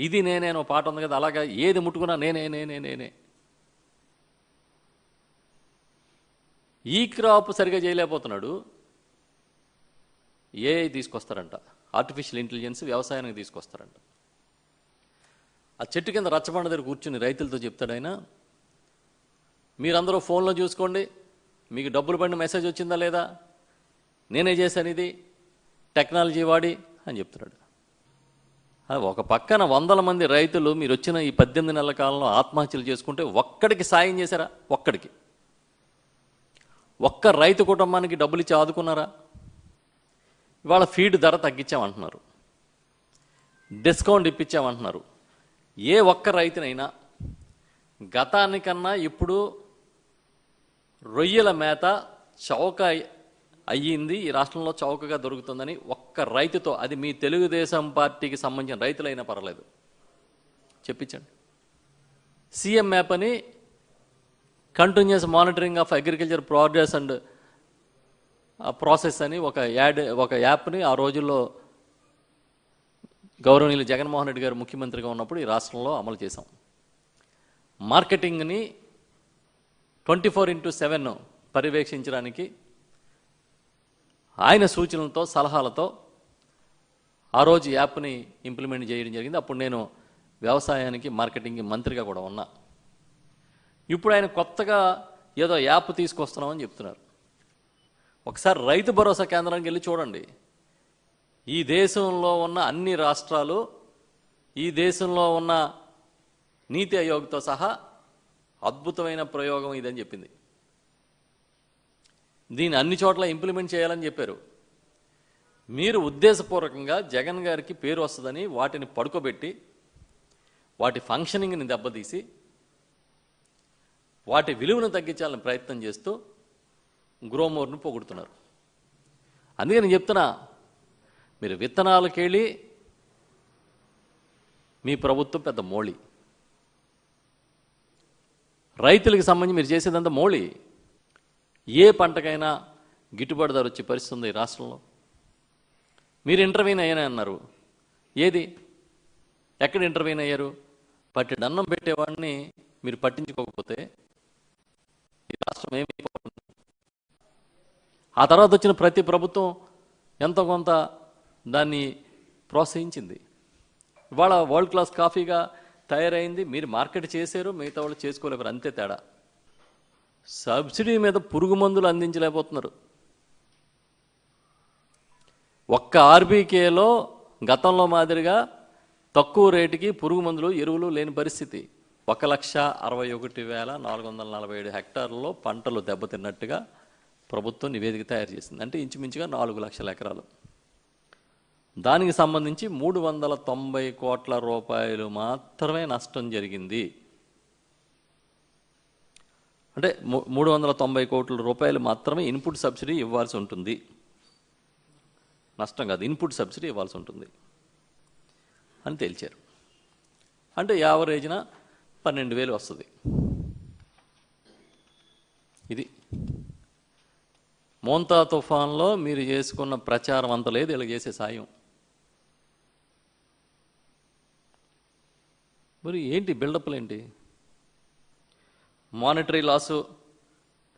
ఇది నేనే పాట ఉంది కదా అలాగా ఏది ముట్టుకున్నా నేనే నేనే నేనే. ఈ క్రాప్ సరిగా చేయలేకపోతున్నాడు. ఏఐ తీసుకొస్తారంట. ఆర్టిఫిషియల్ ఇంటెలిజెన్స్ వ్యవసాయానికి తీసుకొస్తారంట. ఆ చెట్టు కింద రచ్చబండ దగ్గర కూర్చుని రైతులతో చెప్తాడైనా మీరందరూ ఫోన్లో చూసుకోండి. మీకు డబ్బులు పడిన మెసేజ్ వచ్చిందా లేదా? నేనే చేశాను ఇది. టెక్నాలజీ వాడి అని చెప్తున్నాడు. ఒక పక్కన వందల మంది రైతులు మీరు వచ్చిన ఈ పద్దెనిమిది నెలల కాలంలో ఆత్మహత్యలు చేసుకుంటే ఒక్కడికి సాయం చేశారా? ఒక్కడికి. ఒక్క రైతు కుటుంబానికి డబ్బులు ఇచ్చి ఆదుకున్నారా? ఇవాళ ఫీడ్ ధర తగ్గించామంటున్నారు. డిస్కౌంట్ ఇప్పించామంటున్నారు. ఏ ఒక్క రైతునైనా గతానికన్నా ఇప్పుడు రొయ్యల మేత చౌక అయ్యింది. ఈ రాష్ట్రంలో చౌకగా దొరుకుతుందని ఒక్క రైతుతో అది మీ తెలుగుదేశం పార్టీకి సంబంధించిన రైతులైనా పర్లేదు చెప్పించండి. సీఎం మ్యాప్ అని continuous monitoring of agriculture progress and process అని ఒక యాడ్ ఒక యాప్ని ఆ రోజుల్లో గౌరవనీయులు జగన్మోహన్ రెడ్డి గారు ముఖ్యమంత్రిగా ఉన్నప్పుడు ఈ రాష్ట్రంలో అమలు చేశాం. మార్కెటింగ్ని ట్వంటీ ఫోర్ ఇంటూ సెవెన్ పర్యవేక్షించడానికి ఆయన సూచనలతో సలహాలతో ఆ రోజు యాప్ని ఇంప్లిమెంట్ చేయడం జరిగింది. అప్పుడు నేను వ్యవసాయానికి మార్కెటింగ్కి మంత్రిగా కూడా ఉన్నా. ఇప్పుడు ఆయన కొత్తగా ఏదో యాప్ తీసుకొస్తున్నామని చెప్తున్నారు. ఒకసారి రైతు భరోసా కేంద్రానికి వెళ్ళి చూడండి. ఈ దేశంలో ఉన్న అన్ని రాష్ట్రాలు ఈ దేశంలో ఉన్న నీతి ఆయోగ్తో సహా అద్భుతమైన ప్రయోగం ఇదని చెప్పింది. దీన్ని అన్ని చోట్ల ఇంప్లిమెంట్ చేయాలని చెప్పారు. మీరు ఉద్దేశపూర్వకంగా జగన్ గారికి పేరు వస్తుందని వాటిని పడుకోబెట్టి వాటి ఫంక్షనింగ్ని దెబ్బతీసి వాటి విలువను తగ్గించాలని ప్రయత్నం చేస్తూ గ్రోమోర్ను పొగుడుతున్నారు. అందుకే నేను చెప్తున్నా మీరు విత్తనాలకెళ్ళి మీ ప్రభుత్వం పెద్ద మోళి. రైతులకు సంబంధించి మీరు చేసేదంతా మోళి. ఏ పంటకైనా గిట్టుబాటు ధర వచ్చే పరిస్థితి ఉంది ఈ రాష్ట్రంలో. మీరు ఇంటర్వ్యూన్ అయ్యానే అన్నారు. ఏది? ఎక్కడ ఇంటర్వ్యూన్ అయ్యారు? పట్టి అన్నం పెట్టేవాడిని మీరు పట్టించుకోకపోతే ఈ రాష్ట్రం ఏమైపోతుంది ఆ తర్వాత వచ్చిన ప్రతి ప్రభుత్వం ఎంతో కొంత దాన్ని ప్రోత్సహించింది. ఇవాళ వరల్డ్ క్లాస్ కాఫీగా తయారైంది. మీరు మార్కెట్ చేశారు మిగతా వాళ్ళు చేసుకోలేరు అంతే తేడా. సబ్సిడీ మీద పురుగు మందులు అందించలేకపోతున్నారు. ఒక్క ఆర్బీకేలో గతంలో మాదిరిగా తక్కువ రేటుకి పురుగు మందులు ఎరువులు లేని పరిస్థితి. ఒక లక్ష అరవై ఒకటి వేల నాలుగు వందల నలభై ఏడు హెక్టార్లలో పంటలు దెబ్బతిన్నట్టుగా ప్రభుత్వం నివేదిక తయారు చేసింది. అంటే ఇంచుమించుగా నాలుగు లక్షల ఎకరాలు. దానికి సంబంధించి మూడు వందల తొంభై కోట్ల రూపాయలు మాత్రమే నష్టం జరిగింది. అంటే మూ- మూడు వందల తొంభై కోట్ల రూపాయలు మాత్రమే ఇన్పుట్ సబ్సిడీ ఇవ్వాల్సి ఉంటుంది. నష్టం కాదు ఇన్పుట్ సబ్సిడీ ఇవ్వాల్సి ఉంటుంది. అని తేల్చారు. అంటే యావరేజ్న పన్నెండు వేలు వస్తుంది. ఇది. మోంతా తుఫాన్లో మీరు చేసుకున్న ప్రచారం అంత లేదు ఇలా చేసే సాయం. మరి ఏంటి బిల్డప్లు ఏంటి? మానిటరీ లాసు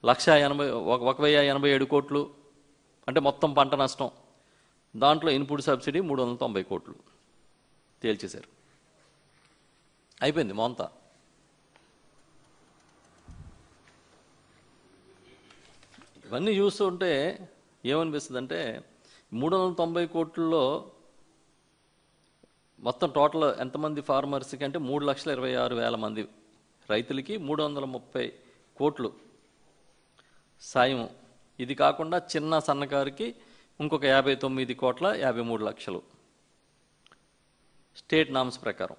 లక్ష ఎనభై ఒక ఒక వెయ్యి ఎనభై ఏడు కోట్లు. అంటే మొత్తం పంట నష్టం. దాంట్లో ఇన్పుట్ సబ్సిడీ మూడు వందల తొంభై కోట్లు తేల్చేశారు. అయిపోయింది మోంతా ఇవన్నీ చూస్తుంటే ఏమనిపిస్తుంది అంటే మూడు వందల తొంభై కోట్లలో మొత్తం టోటల్ ఎంతమంది ఫార్మర్స్కి అంటే మూడు లక్షల ఇరవై ఆరు వేల మంది రైతులకి మూడు వందల ముప్పై కోట్లు సాయం. ఇది కాకుండా చిన్న సన్నకారుకి ఇంకొక యాభై తొమ్మిది కోట్ల యాభై మూడు లక్షలు. స్టేట్ నామ్స్ ప్రకారం.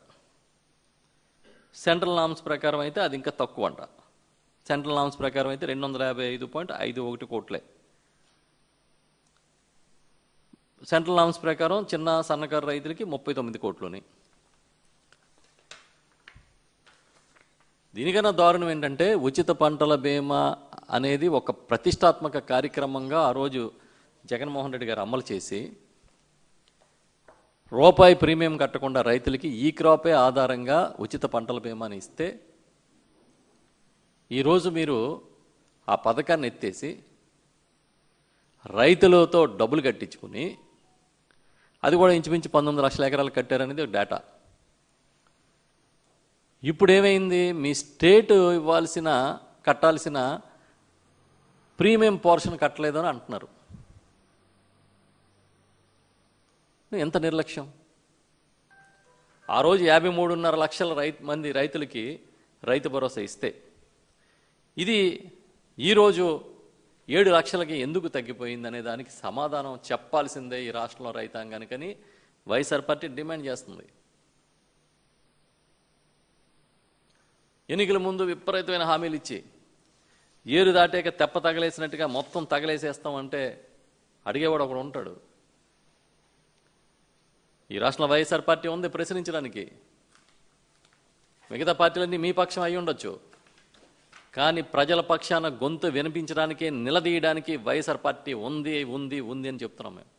సెంట్రల్ నామ్స్ ప్రకారం అయితే అది ఇంకా తక్కువ అంట సెంట్రల్ నామ్స్ ప్రకారం అయితే రెండు వందల యాభై ఐదు పాయింట్ ఐదు ఒకటి కోట్లే. సెంట్రల్ నామ్స్ ప్రకారం చిన్న సన్నకారు రైతులకి ముప్పై తొమ్మిది కోట్లుని. దీనికన్నా దారుణం ఏంటంటే ఉచిత పంటల బీమా అనేది ఒక ప్రతిష్టాత్మక కార్యక్రమంగా ఆ రోజు జగన్మోహన్ రెడ్డి గారు అమలు చేసి రూపాయి ప్రీమియం కట్టకుండా రైతులకి ఈ క్రాపే ఆధారంగా ఉచిత పంటల బీమాని ఇస్తే ఈరోజు మీరు ఆ పథకాన్ని ఎత్తేసి రైతులతో డబ్బులు కట్టించుకుని అది కూడా ఇంచుమించు పంతొమ్మిది లక్షల ఎకరాలు కట్టారనేది ఒక డేటా ఇప్పుడు ఏమైంది మీ స్టేట్ ఇవ్వాల్సిన కట్టాల్సిన ప్రీమియం పోర్షన్ కట్టలేదని అంటున్నారు. ఎంత నిర్లక్ష్యం? ఆ రోజు యాభై మూడున్నర లక్షల రైతు మంది రైతులకి రైతు భరోసా ఇస్తే ఇది ఈరోజు ఏడు లక్షలకి ఎందుకు తగ్గిపోయింది అనే దానికి సమాధానం చెప్పాల్సిందే ఈ రాష్ట్రంలో రైతాంగానికని వైఎస్ఆర్ పార్టీ డిమాండ్ చేస్తుంది. ఎన్నికల ముందు విపరీతమైన హామీలు ఇచ్చి ఏరు దాటాక తెప్ప తగలేసినట్టుగా మొత్తం తగలేసేస్తామంటే అడిగేవాడు ఒకడు ఉంటాడు. ఈ రాష్ట్రంలో వైఎస్ఆర్ పార్టీ ఉంది ప్రశ్నించడానికి. మిగతా పార్టీలన్నీ మీ పక్షం అయి ఉండొచ్చు. కానీ ప్రజల పక్షాన గొంతు వినిపించడానికి నిలదీయడానికి వైఎస్ఆర్ పార్టీ ఉంది ఉంది ఉంది అని చెప్తున్నాం మేము.